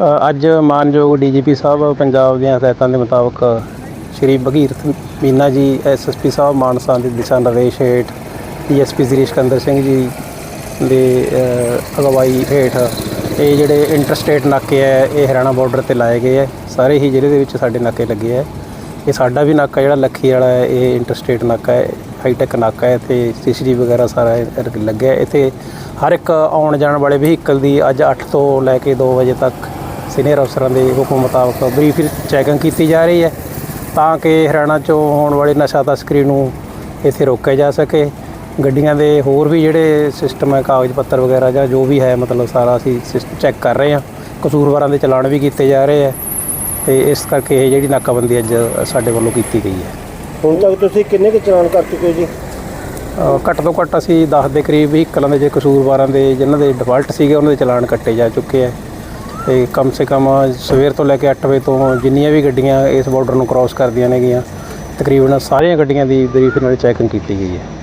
ਅੱਜ ਮਾਨਯੋਗ ਡੀਜੀਪੀ ਸਾਹਿਬ ਪੰਜਾਬ ਦੀਆਂ ਹਦਾਇਤਾਂ ਦੇ ਮੁਤਾਬਕ ਸ਼੍ਰੀ ਭਗੀਰਥ ਮੀਨਾ ਜੀ ਐਸਐਸਪੀ ਸਾਹਿਬ, ਮਾਨਸਾ ਦੇ ਦਿਸ਼ਾ ਨਿਰਦੇਸ਼ ਹੇਠ, ਡੀਐਸਪੀ ਸ੍ਰੀ ਸਿਕੰਦਰ ਸਿੰਘ ਜੀ ਦੇ ਅਗਵਾਈ ਹੇਠ ਇਹ ਜਿਹੜੇ ਇੰਟਰਸਟੇਟ ਨਾਕੇ ਹੈ, ਇਹ ਹਰਿਆਣਾ ਬਾਰਡਰ ਤੇ ਲਾਏ ਗਏ ਹੈ। ਸਾਰੇ ਹੀ ਜ਼ਿਲ੍ਹੇ ਦੇ ਵਿੱਚ ਸਾਡੇ ਨਾਕੇ ਲੱਗੇ ਹੈ। ਇਹ ਸਾਡਾ ਵੀ ਨਾਕਾ ਜਿਹੜਾ ਲੱਖੀ ਵਾਲਾ ਹੈ, ਇਹ ਇੰਟਰਸਟੇਟ ਨਾਕਾ ਹੈ, ਹਾਈਟੈਕ ਨਾਕਾ ਹੈ ਤੇ ਸੀਸੀਟੀਵੀ ਵਗੈਰਾ ਸਾਰਾ ਲੱਗਿਆ ਇੱਥੇ ਹਰ ਇੱਕ ਆਉਣ ਜਾਣ ਵਾਲੇ ਵਹੀਕਲ ਦੀ ਅੱਜ 8 ਤੋਂ ਲੈ ਕੇ 2 ਵਜੇ ਤੱਕ ਸੀਨੀਅਰ ਅਫਸਰਾਂ ਦੇ ਹੁਕਮ ਮੁਤਾਬਕ ਬਰੀਫ ਚੈਕਿੰਗ ਕੀਤੀ ਜਾ ਰਹੀ ਹੈ ਤਾਂ ਕਿ ਹਰਿਆਣਾ ਚੋਂ ਹੋਣ ਵਾਲੇ ਨਸ਼ਾ ਤਸਕਰੀ ਨੂੰ ਇੱਥੇ ਰੋਕਿਆ ਜਾ ਸਕੇ। ਗੱਡੀਆਂ ਦੇ ਹੋਰ ਵੀ ਜਿਹੜੇ ਸਿਸਟਮ ਹੈ ਕਾਗਜ਼ ਪੱਤਰ ਵਗੈਰਾ ਜਾਂ ਜੋ ਵੀ ਹੈ ਮਤਲਬ ਸਾਰਾ ਅਸੀਂ ਚੈੱਕ ਕਰ ਰਹੇ ਹਾਂ। ਕਸੂਰਵਾਰਾਂ ਦੇ ਚਲਾਨ ਵੀ ਕੀਤੇ ਜਾ ਰਹੇ ਹੈ ਤੇ ਇਸ ਕਰਕੇ ਇਹ ਜਿਹੜੀ ਨਾਕਾਬੰਦੀ ਅੱਜ ਸਾਡੇ ਵੱਲੋਂ ਕੀਤੀ ਗਈ ਹੈ। ਹੁਣ ਤੱਕ ਤੁਸੀਂ ਕਿੰਨੇ ਕੁ ਚਲਾਨ ਕਰ ਚੁੱਕੇ ਹੋ ਜੀ? ਘੱਟ ਤੋਂ ਘੱਟ ਅਸੀਂ 10 ਦੇ ਕਰੀਬ ਵਹੀਕਲਾਂ ਦੇ ਜੇ ਕਸੂਰਵਾਰਾਂ ਦੇ ਜਿਨ੍ਹਾਂ ਦੇ ਡਿਫਾਲਟ ਸੀਗੇ ਉਹਨਾਂ ਦੇ ਚਲਾਨ ਕੱਟੇ ਜਾ ਚੁੱਕੇ ਹੈ। ਤੇ ਕਮ ਸੇ ਕਮ ਸਵੇਰ ਤੋਂ ਲੈ ਕੇ 8 ਵਜੇ ਤੋਂ ਜਿੰਨੀਆਂ ਵੀ ਗੱਡੀਆਂ ਇਸ ਬਾਰਡਰ ਨੂੰ ਕ੍ਰਾਸ ਕਰਦੀਆਂ ਨੇਗੀਆਂ, ਤਕਰੀਬਨ ਸਾਰੀਆਂ ਗੱਡੀਆਂ ਦੀ ਬਰੀਫ ਨਾਲ ਚੈਕਿੰਗ ਕੀਤੀ ਗਈ ਹੈ।